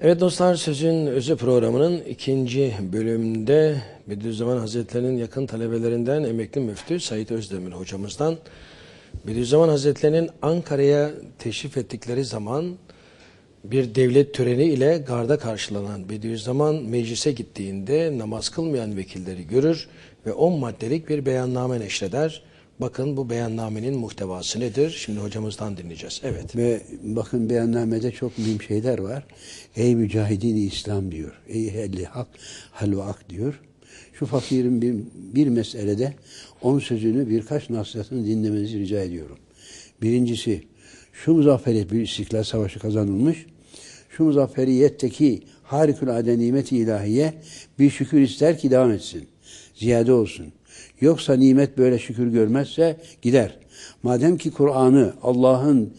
Evet dostlar Sözün Özü programının ikinci bölümünde Bediüzzaman Hazretleri'nin yakın talebelerinden emekli müftü Said Özdemir hocamızdan Bediüzzaman Hazretleri'nin Ankara'ya teşrif ettikleri zaman bir devlet töreni ile garda karşılanan Bediüzzaman meclise gittiğinde namaz kılmayan vekilleri görür ve 10 maddelik bir beyanname neşreder. Bakın bu beyannamenin muhtevası nedir? Şimdi hocamızdan dinleyeceğiz. Evet. Ve bakın beyannamede çok mühim şeyler var. Ey mücahidin İslam diyor. Ey ehli hak, hal ve ak diyor. Şu fakirin bir, bir meselede on sözünü birkaç nasihatını dinlemenizi rica ediyorum. Birincisi şu muzafferiyet bir istiklal savaşı kazanılmış. Şu muzafferiyetteki harikulade nimeti ilahiye bir şükür ister ki devam etsin. Ziyade olsun. Yoksa nimet böyle şükür görmezse gider. Madem ki Kur'an'ı Allah'ın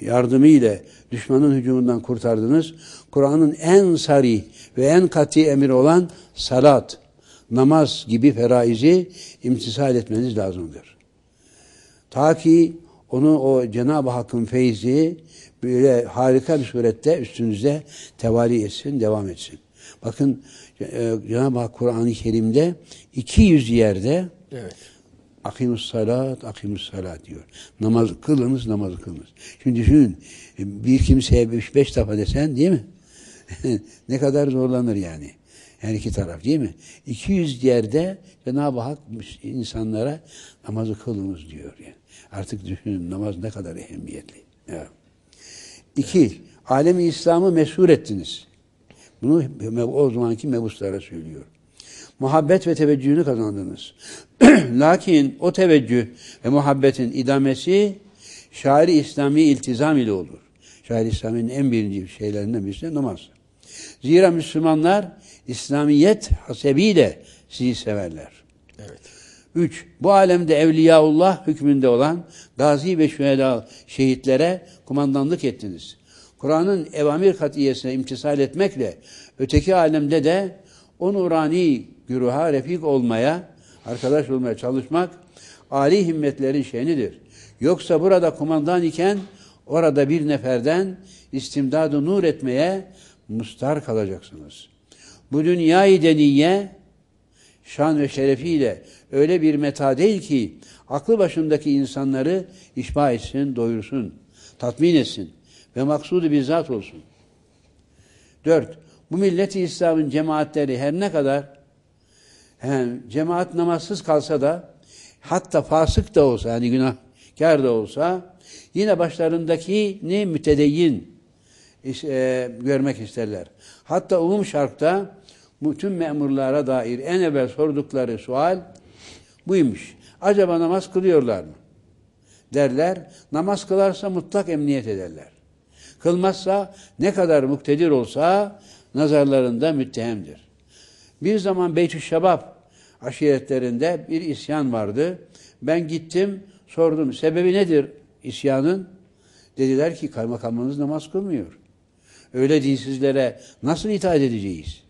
yardımıyla düşmanın hücumundan kurtardınız, Kur'an'ın en sari ve en kat'i emir olan salat, namaz gibi feraizi imtisal etmeniz lazımdır. Ta ki onu o Cenab-ı Hakk'ın feyzi böyle harika bir surette üstünüzde tevali etsin, devam etsin. Bakın e, Cenab-ı Hak Kur'an-ı Kerim'de 200 yerde Evet. Akimus salat, akimus salat diyor. Namaz kılınız, namazı kılınız. Şimdi düşünün, bir kimseye üç beş defa desen değil mi? ne kadar zorlanır yani. Her iki taraf değil mi? 200 yerde Cenab-ı Hak insanlara namazı kılınız diyor. Yani. Artık düşünün namaz ne kadar ehemmiyetli. Evet. İki, alemi İslam'ı meşhur ettiniz. Bunu o zamanki mebuslara söylüyor. Muhabbet ve teveccühünü kazandınız. Lakin o teveccüh ve muhabbetin idamesi şairi İslami iltizam ile olur. Şair İslami'nin en birinci şeylerinden birisi namaz. Zira Müslümanlar İslamiyet hasebiyle sizi severler. Evet. Üç, bu alemde Evliyaullah hükmünde olan gazi ve şüheda şehitlere kumandanlık ettiniz. Kur'an'ın evamir katiyesine imtisal etmekle öteki alemde de o nurani güruha refik olmaya, arkadaş olmaya çalışmak âli himmetlerin şenidir. Yoksa burada kumandan iken orada bir neferden istimdadı nur etmeye mustar kalacaksınız. Bu dünyayı deniye şan ve şerefiyle öyle bir meta değil ki aklı başındaki insanları işba etsin, doyursun, tatmin etsin ve maksudu bizzat olsun. Dört, bu milleti İslam'ın cemaatleri her ne kadar yani cemaat namazsız kalsa da hatta fasık da olsa yani günahkar da olsa yine başlarındaki ne mütedeyyin e, görmek isterler. Hatta umum şarkta bütün memurlara dair en evvel sordukları sual buymuş. Acaba namaz kılıyorlar mı? Derler. Namaz kılarsa mutlak emniyet ederler. Kılmazsa ne kadar muktedir olsa nazarlarında müttehemdir. Bir zaman Beytü Şebab aşiretlerinde bir isyan vardı. Ben gittim, sordum. Sebebi nedir isyanın? Dediler ki kaymakamınız namaz kılmıyor. Öyle dinsizlere nasıl itaat edeceğiz?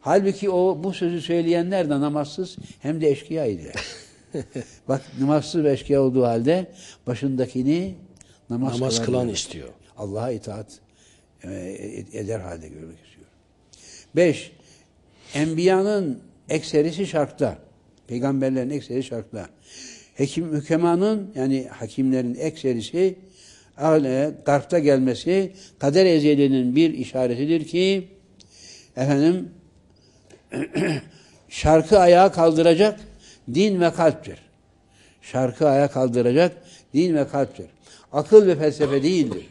Halbuki o bu sözü söyleyenler de namazsız hem de eşkıyaydılar. Bak namazsız ve eşkıya olduğu halde başındakini namaz, Namaz kılan, kılan istiyor. Allah'a itaat e, eder halde görmek istiyor. Beş, Enbiyanın ekserisi şarkta. Peygamberlerin ekseri şarkta. Hekim hükemanın yani hakimlerin ekserisi garpta gelmesi kader ezeliğinin bir işaretidir ki efendim şarkı ayağa kaldıracak din ve kalptir. Şarkı ayağa kaldıracak din ve kalptir. Akıl ve felsefe değildir.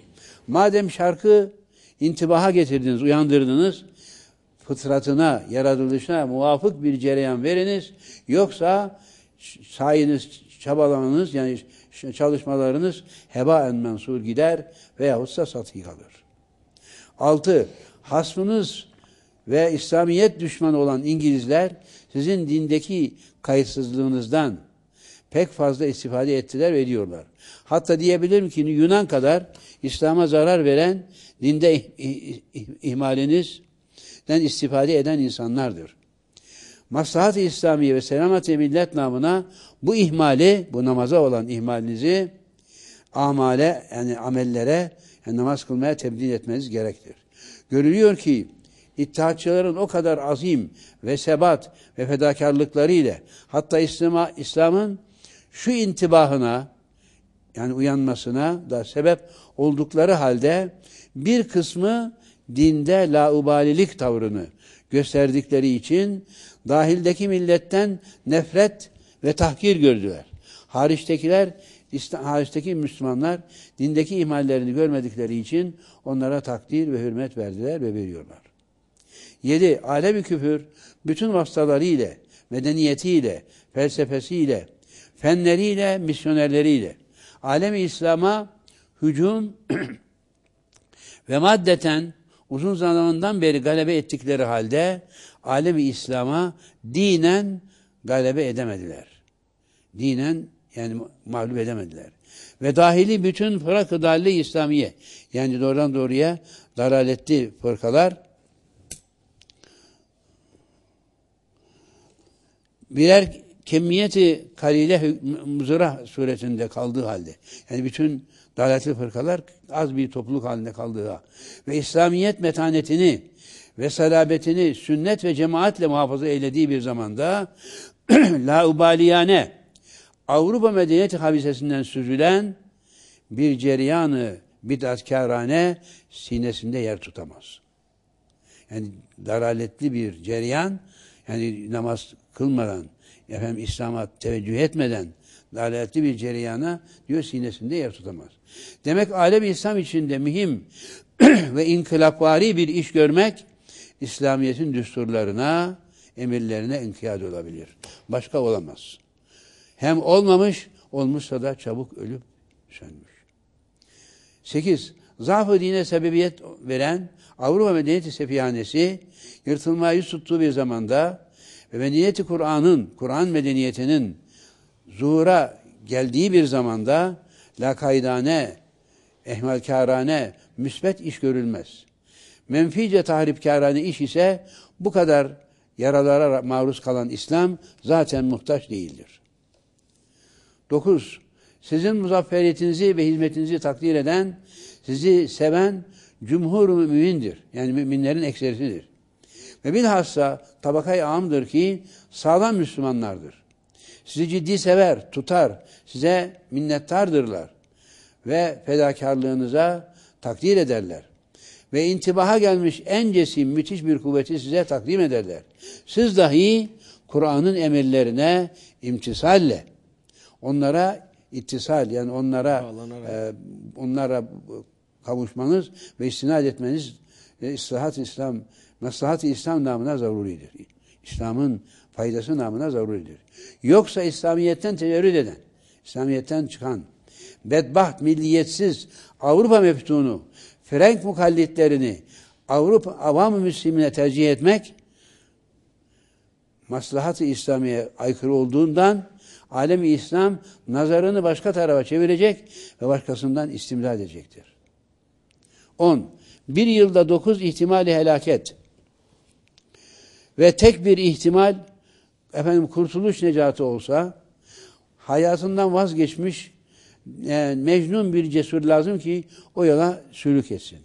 Madem şarkı intibaha getirdiniz, uyandırdınız, fıtratına, yaratılışına muvafık bir cereyan veriniz. Yoksa sayınız, çabalarınız yani çalışmalarınız heba en mensur gider veyahutsa satı kalır. Altı, hasmınız ve İslamiyet düşmanı olan İngilizler sizin dindeki kayıtsızlığınızdan pek fazla istifade ettiler ve ediyorlar. Hatta diyebilirim ki Yunan kadar İslam'a zarar veren dinde ihmalinizden istifade eden insanlardır. Maslahat-ı İslamiye ve selamet-i millet namına bu ihmali, bu namaza olan ihmalinizi amale yani amellere yani namaz kılmaya tebdil etmeniz gerektir. Görülüyor ki İttihatçıların o kadar azim ve sebat ve fedakarlıkları ile hatta İslam'ın şu intibahına yani uyanmasına da sebep oldukları halde bir kısmı dinde laubalilik tavrını gösterdikleri için dahildeki milletten nefret ve tahkir gördüler. Hariçtekiler, hariçteki Müslümanlar dindeki ihmallerini görmedikleri için onlara takdir ve hürmet verdiler ve veriyorlar. 7. Alemi küfür bütün vasıtalarıyla, medeniyetiyle, felsefesiyle, fenleriyle, misyonerleriyle alemi İslam'a hücum ve maddeten uzun zamandan beri galebe ettikleri halde alemi İslam'a dinen galebe edemediler. Dinen yani mağlup edemediler. Ve dahili bütün fırak-ı dalli İslamiye yani doğrudan doğruya dalaletli fırkalar birer kemiyeti kalile muzura suretinde kaldığı halde yani bütün daletli fırkalar az bir topluluk halinde kaldığı ve İslamiyet metanetini ve salabetini sünnet ve cemaatle muhafaza eylediği bir zamanda laubaliyane Avrupa medeniyeti habisesinden süzülen bir ceryanı bid'atkarane sinesinde yer tutamaz. Yani daraletli bir ceryan yani namaz kılmadan efendim İslam'a teveccüh etmeden dalaletli bir cereyana diyor sinesinde yer tutamaz. Demek alem İslam içinde mühim ve inkılapvari bir iş görmek İslamiyet'in düsturlarına, emirlerine inkiyat olabilir. Başka olamaz. Hem olmamış, olmuşsa da çabuk ölüp sönmüş. 8. Zaaf-ı dine sebebiyet veren Avrupa Medeniyeti Sefihanesi yırtılmayı tuttuğu bir zamanda medeniyeti Kur'an'ın, Kur'an medeniyetinin zuhura geldiği bir zamanda lakaydane, ehmalkârane, müsbet iş görülmez. Menfice tahripkârane iş ise bu kadar yaralara maruz kalan İslam zaten muhtaç değildir. 9. Sizin muzafferiyetinizi ve hizmetinizi takdir eden, sizi seven cumhur mümindir. Yani müminlerin ekserisidir. Ve bilhassa tabakayı amdır ki sağlam Müslümanlardır. Sizi ciddi sever, tutar, size minnettardırlar ve fedakarlığınıza takdir ederler. Ve intibaha gelmiş en cesim, müthiş bir kuvveti size takdim ederler. Siz dahi Kur'an'ın emirlerine imtisalle, onlara ittisal yani onlara e, onlara kavuşmanız ve istinad etmeniz e, İslahat İslam maslahat İslam namına zaruridir. İslam'ın faydası namına zaruridir. Yoksa İslamiyet'ten tecerrüt eden, İslamiyet'ten çıkan, bedbaht, milliyetsiz Avrupa meftunu, Frank mukallitlerini Avrupa avam-ı müslimine tercih etmek maslahat-ı İslamiye aykırı olduğundan alemi İslam nazarını başka tarafa çevirecek ve başkasından istimdad edecektir. 10. Bir yılda dokuz ihtimali helaket ve tek bir ihtimal efendim kurtuluş necatı olsa hayatından vazgeçmiş yani mecnun bir cesur lazım ki o yola sülük etsin.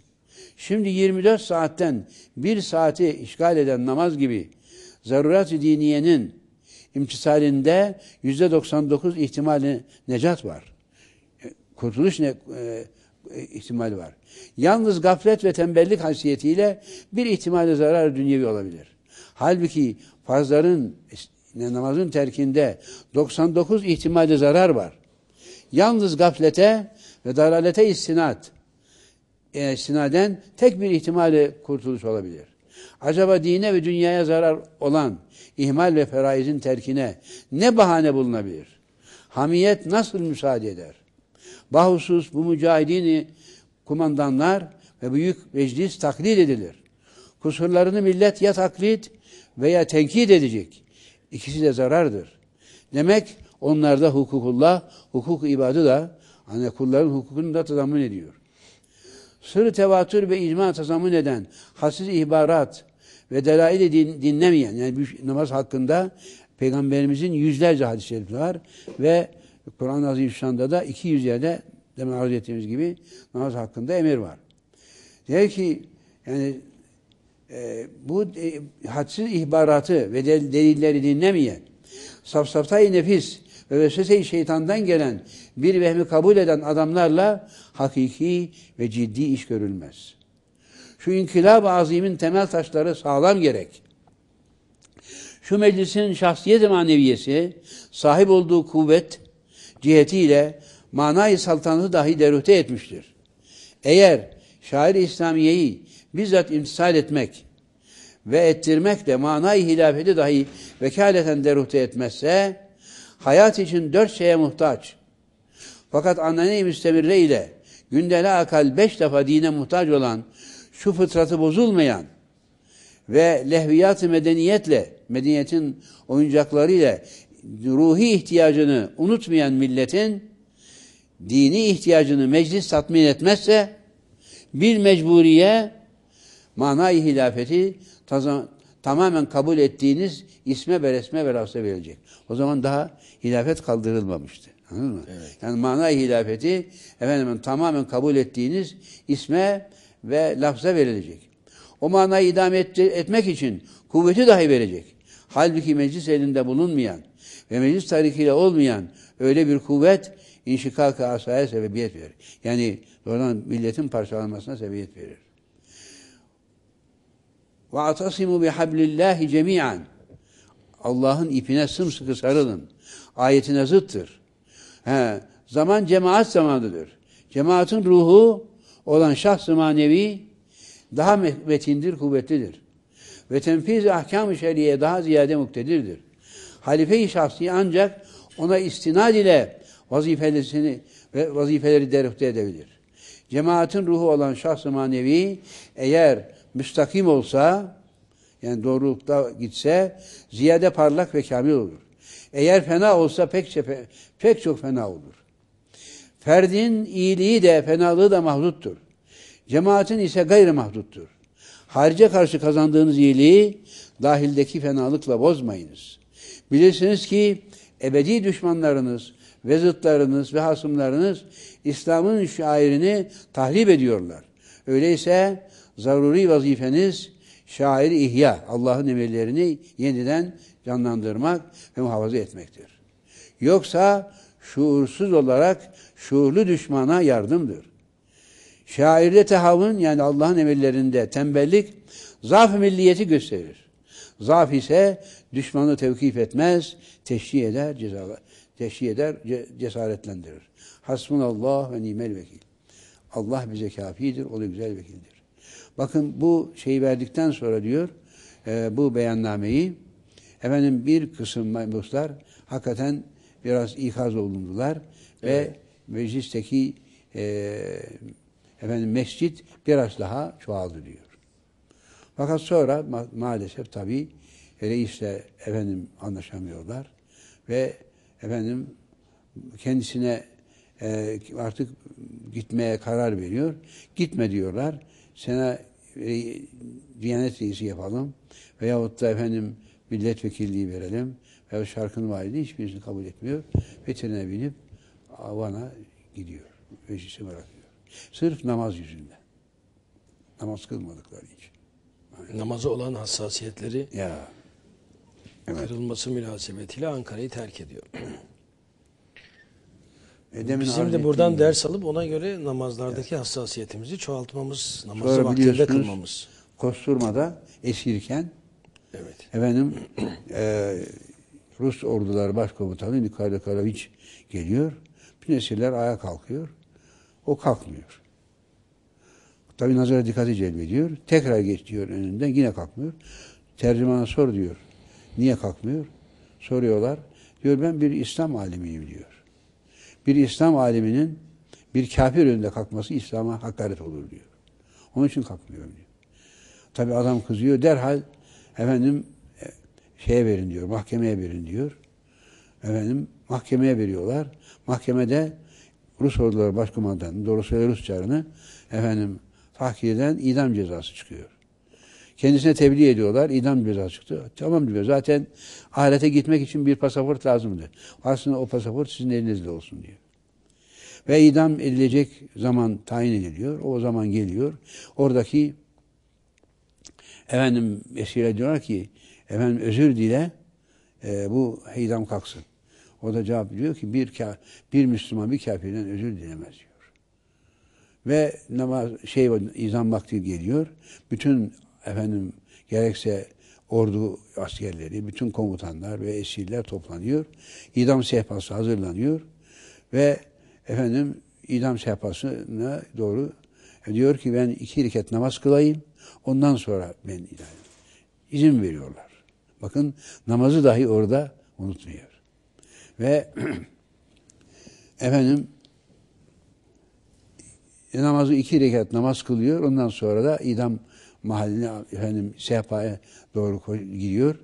Şimdi 24 saatten bir saati işgal eden namaz gibi zarurat-ı diniyenin imtisalinde yüzde 99 ihtimali necat var. Kurtuluş ne, e, ihtimali var. Yalnız gaflet ve tembellik haysiyetiyle bir ihtimali zarar dünyevi olabilir. Halbuki farzların namazın terkinde 99 ihtimali zarar var. Yalnız gaflete ve dalalete istinat e, istinaden tek bir ihtimali kurtuluş olabilir. Acaba dine ve dünyaya zarar olan ihmal ve feraizin terkine ne bahane bulunabilir? Hamiyet nasıl müsaade eder? Bahusus bu mücahidini kumandanlar ve büyük meclis taklit edilir. Kusurlarını millet ya taklit veya tenkit edecek. İkisi de zarardır. Demek onlarda hukukullah, hukuk ibadı da hani kulların hukukunu da tazammun ediyor. Sır tevatür ve icma tazammun eden hassiz ihbarat ve delaili din, dinlemeyen yani namaz hakkında Peygamberimizin yüzlerce hadis-i var ve Kur'an-ı Azimüşşan'da da 200 yerde demin arz ettiğimiz gibi namaz hakkında emir var. Diyor ki Yani e, bu e, hadsiz ihbaratı ve del- delilleri dinlemeyen, safsaftayı nefis ve vesvese-i şeytandan gelen bir vehmi kabul eden adamlarla hakiki ve ciddi iş görülmez. Şu inkılab-ı azimin temel taşları sağlam gerek. Şu meclisin şahsiyet maneviyesi, sahip olduğu kuvvet cihetiyle manayı saltanatı dahi derühte etmiştir. Eğer şair İslamiye'yi bizzat imtisal etmek ve ettirmekle manayı hilafeti dahi vekaleten derühte etmezse, hayat için dört şeye muhtaç. Fakat anane-i müstemirre ile gündele akal beş defa dine muhtaç olan, şu fıtratı bozulmayan ve lehviyat-ı medeniyetle, medeniyetin oyuncaklarıyla ruhi ihtiyacını unutmayan milletin dini ihtiyacını meclis tatmin etmezse bir mecburiye manayı hilafeti tamamen kabul ettiğiniz isme ve resme ve lafza verilecek. O zaman daha hilafet kaldırılmamıştı. Anladın mı? Yani manayı hilafeti efendim tamamen kabul ettiğiniz isme ve lafza verilecek. O manayı idame et- etmek için kuvveti dahi verecek. Halbuki meclis elinde bulunmayan ve meclis tarihiyle olmayan öyle bir kuvvet inşikak-ı asaya sebebiyet verir. Yani doğrudan milletin parçalanmasına sebebiyet verir. Ve atasimu bihablillahi cemi'an. Allah'ın ipine sımsıkı sarılın. Ayetine zıttır. He, zaman cemaat zamanıdır. Cemaatin ruhu olan şahs-ı manevi daha me- metindir, kuvvetlidir. Ve tenfiz-i ahkam-ı şeriye daha ziyade muktedirdir. Halife-i şahsi ancak ona istinad ile vazifelerini ve vazifeleri derüfte edebilir. Cemaatin ruhu olan şahs-ı manevi eğer müstakim olsa yani doğrulukta gitse ziyade parlak ve kamil olur. Eğer fena olsa pek, çepe- pek çok fena olur. Ferdin iyiliği de fenalığı da mahduttur. Cemaatin ise gayrı mahduttur. Harice karşı kazandığınız iyiliği dahildeki fenalıkla bozmayınız. Bilirsiniz ki ebedi düşmanlarınız ve zıtlarınız ve hasımlarınız İslam'ın şairini tahrip ediyorlar. Öyleyse zaruri vazifeniz şairi ihya, Allah'ın emirlerini yeniden canlandırmak ve muhafaza etmektir. Yoksa şuursuz olarak şuurlu düşmana yardımdır. Şairde tehavun yani Allah'ın emirlerinde tembellik zaaf milliyeti gösterir. Zaaf ise düşmanı tevkif etmez, teşhir eder, ceza, teşhir eder, ce- cesaretlendirir. Hasbunallah ve nimel vekil. Allah bize kafidir, o da güzel vekildir. Bakın bu şeyi verdikten sonra diyor, e, bu beyannameyi efendim bir kısım mahpuslar hakikaten biraz ikaz olundular ve meclisteki e, efendim mescit biraz daha çoğaldı diyor. Fakat sonra ma- maalesef tabii reisle efendim anlaşamıyorlar ve efendim kendisine e, artık gitmeye karar veriyor. Gitme diyorlar. Sana e, Diyanet Reisi yapalım veyahut da efendim milletvekilliği verelim veya şarkın validi hiçbirisini kabul etmiyor. Ve trene binip Van'a gidiyor. Meclisi bırakıyor. Sırf namaz yüzünden. Namaz kılmadıkları için. Namaza olan hassasiyetleri Ya. Evet. kırılması münasebetiyle Ankara'yı terk ediyor. E, demin Bizim de buradan ders alıp ona göre namazlardaki hassasiyetimizi çoğaltmamız, namazı Sonra vaktinde kılmamız. Kosturma'da esirken Evet. efendim e, Rus orduları başkomutanı Nikola Karaviç geliyor. Bütün esirler ayağa kalkıyor. O kalkmıyor. Tabi nazara dikkati celbediyor. Tekrar geç diyor önünden yine kalkmıyor. Tercümana sor diyor. Niye kalkmıyor? Soruyorlar. Diyor ben bir İslam alimiyim diyor. Bir İslam aliminin bir kafir önünde kalkması İslam'a hakaret olur diyor. Onun için kalkmıyorum diyor. Tabi adam kızıyor. Derhal efendim e, şeye verin diyor. Mahkemeye verin diyor. Efendim mahkemeye veriyorlar. Mahkemede Rus orduları başkomandanı doğrusu Rus çarını efendim tahkirden idam cezası çıkıyor. Kendisine tebliğ ediyorlar. idam cezası çıktı. Tamam diyor. Zaten ahirete gitmek için bir pasaport lazımdı. Aslında o pasaport sizin elinizde olsun diyor. Ve idam edilecek zaman tayin ediliyor. O zaman geliyor. Oradaki efendim esire diyorlar ki efendim özür dile e, bu idam kalksın. O da cevap diyor ki bir bir Müslüman bir kafirden özür dilemez diyor. Ve namaz şey izan vakti geliyor. Bütün efendim gerekse ordu askerleri, bütün komutanlar ve esirler toplanıyor. İdam sehpası hazırlanıyor ve efendim idam sehpasına doğru diyor ki ben iki rekat namaz kılayım. Ondan sonra ben idam izin veriyorlar. Bakın namazı dahi orada unutmuyor. Ve efendim namazı iki rekat namaz kılıyor. Ondan sonra da idam mahalline efendim sehpaya doğru gidiyor.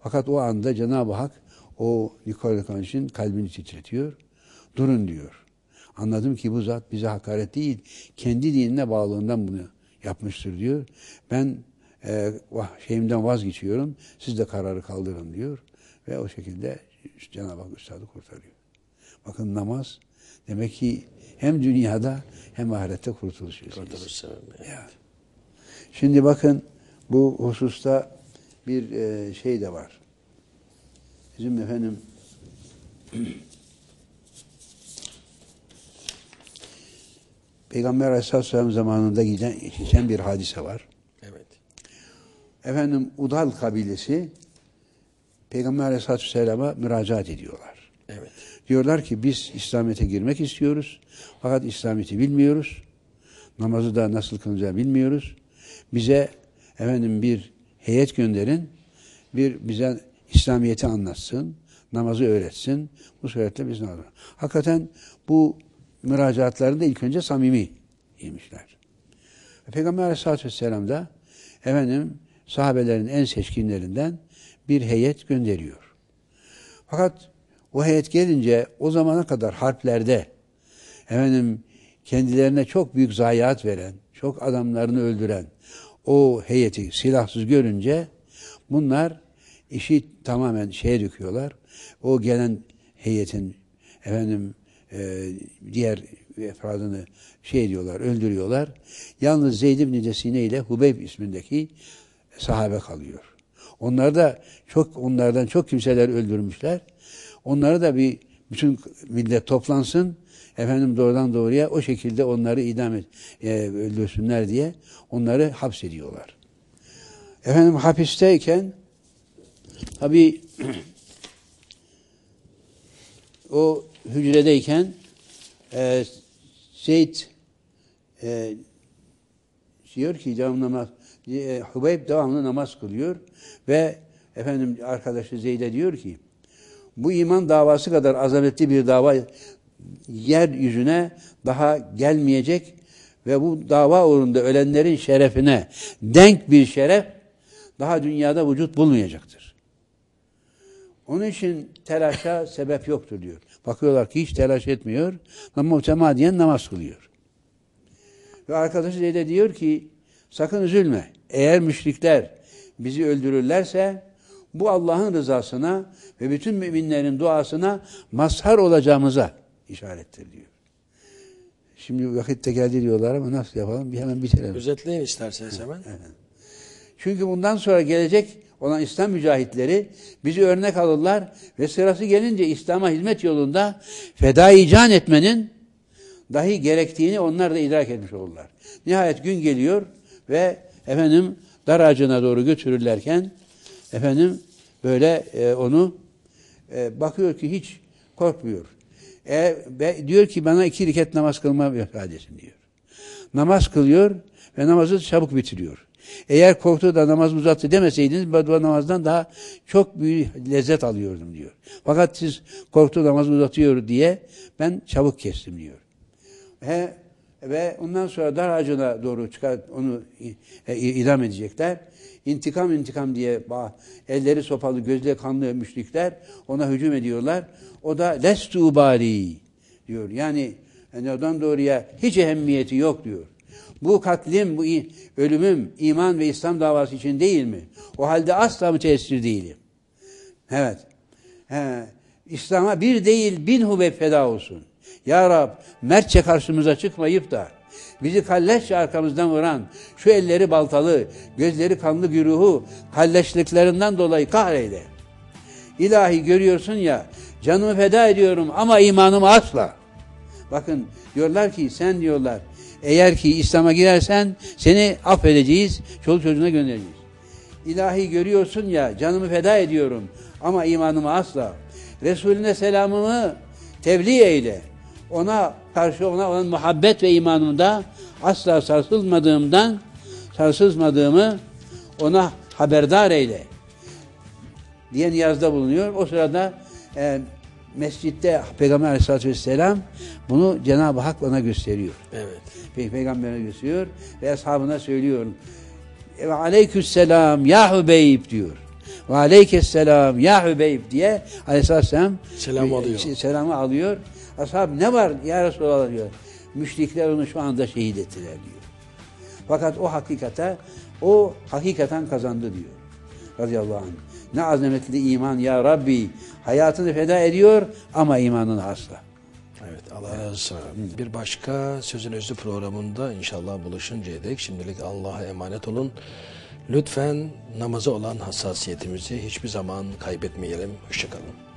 Fakat o anda Cenab-ı Hak o Nikola Nikolay'ın kalbini titretiyor. Durun diyor. Anladım ki bu zat bize hakaret değil, kendi dinine bağlılığından bunu yapmıştır diyor. Ben e, şeyimden vazgeçiyorum, siz de kararı kaldırın diyor. Ve o şekilde Cenab-ı Hak Üstad'ı kurtarıyor. Bakın namaz demek ki hem dünyada hem ahirette kurtuluş vesilesi. Kurtuluş sebebi. Ya. Şimdi bakın bu hususta bir e, şey de var. Bizim efendim Peygamber Aleyhisselam zamanında giden, geçen bir hadise var. Evet. Efendim Udal kabilesi Peygamber Aleyhisselam'a müracaat ediyorlar. Evet. Diyorlar ki biz İslamiyet'e girmek istiyoruz. Fakat İslamiyet'i bilmiyoruz. Namazı da nasıl kılınacağını bilmiyoruz. Bize efendim bir heyet gönderin. Bir bize İslamiyet'i anlatsın. Namazı öğretsin. Bu suretle biz namazı. Hakikaten bu müracaatlarında ilk önce samimi yemişler. Peygamber Aleyhisselatü Vesselam da efendim sahabelerin en seçkinlerinden bir heyet gönderiyor. Fakat o heyet gelince o zamana kadar harplerde efendim kendilerine çok büyük zayiat veren, çok adamlarını öldüren o heyeti silahsız görünce bunlar işi tamamen şeye döküyorlar. O gelen heyetin efendim e, diğer efradını şey diyorlar, öldürüyorlar. Yalnız Zeyd ibn Desine ile Hubeyb ismindeki sahabe kalıyor. Onlar da çok onlardan çok kimseler öldürmüşler. Onları da bir bütün millet toplansın. Efendim doğrudan doğruya o şekilde onları idam et, e, öldürsünler diye onları hapsediyorlar. Efendim hapisteyken tabi o hücredeyken e, Zeyd e, diyor ki e, Hubeyb devamlı namaz kılıyor ve efendim arkadaşı Zeyd'e diyor ki bu iman davası kadar azametli bir dava yeryüzüne daha gelmeyecek ve bu dava uğrunda ölenlerin şerefine denk bir şeref daha dünyada vücut bulmayacaktır. Onun için telaşa sebep yoktur diyor. Bakıyorlar ki hiç telaş etmiyor ama mütemadiyen namaz kılıyor. Ve arkadaşı de diyor ki sakın üzülme. Eğer müşrikler bizi öldürürlerse bu Allah'ın rızasına ve bütün müminlerin duasına mazhar olacağımıza işarettir diyor. Şimdi vakitte geldi diyorlar ama nasıl yapalım? Bir hemen bitirelim. Özetleyin isterseniz hemen. Çünkü bundan sonra gelecek olan İslam mücahitleri bizi örnek alırlar ve sırası gelince İslam'a hizmet yolunda fedai can etmenin dahi gerektiğini onlar da idrak etmiş olurlar. Nihayet gün geliyor ve efendim dar ağacına doğru götürürlerken efendim böyle e, onu e, bakıyor ki hiç korkmuyor. E, be, diyor ki bana iki rekat namaz kılma müsaade diyor. Namaz kılıyor ve namazı çabuk bitiriyor. Eğer korktu da namaz uzattı demeseydiniz bu namazdan daha çok büyük lezzet alıyordum diyor. Fakat siz korktu namaz uzatıyor diye ben çabuk kestim diyor. Ve, ve ondan sonra dar ağacına doğru çıkar onu e, idam edecekler. İntikam intikam diye elleri sopalı, gözleri kanlı müşrikler ona hücum ediyorlar. O da lestu bari diyor. Yani ondan doğruya hiç ehemmiyeti yok diyor. Bu katlim, bu ölümüm iman ve İslam davası için değil mi? O halde asla müteessir değilim. Evet. He. İslam'a bir değil bin hubeb feda olsun. Ya Rab mertçe karşımıza çıkmayıp da bizi kalleşçe arkamızdan vuran, şu elleri baltalı, gözleri kanlı güruhu, kalleşliklerinden dolayı kahreyle. İlahi görüyorsun ya, canımı feda ediyorum ama imanımı asla. Bakın diyorlar ki sen diyorlar, eğer ki İslam'a girersen seni affedeceğiz, çoluk çocuğuna göndereceğiz. İlahi görüyorsun ya, canımı feda ediyorum ama imanımı asla. Resulüne selamımı tebliğ eyle. Ona karşı ona olan muhabbet ve imanımda asla sarsılmadığımdan sarsılmadığımı ona haberdar eyle diye niyazda bulunuyor. O sırada e, mescitte Peygamber Aleyhisselatü Vesselam bunu Cenab-ı Hak ona gösteriyor. Evet. Pey Peygamber'e gösteriyor ve ashabına söylüyor. Ve aleyküsselam ya Hübeyb diyor. Ve aleykesselam ya Hübeyb diye Aleyhisselatü Vesselam Selamı alıyor. e, Selamı alıyor. Ashab ne var ya Resulallah diyor. Müşrikler onu şu anda şehit ettiler diyor. Fakat o hakikate, o hakikaten kazandı diyor. Radıyallahu anh. Ne azametli iman ya Rabbi. Hayatını feda ediyor ama imanını asla. Evet Allah razı olsun. Bir başka Sözün Özü programında inşallah buluşuncaya dek şimdilik Allah'a emanet olun. Lütfen namaza olan hassasiyetimizi hiçbir zaman kaybetmeyelim. Hoşçakalın.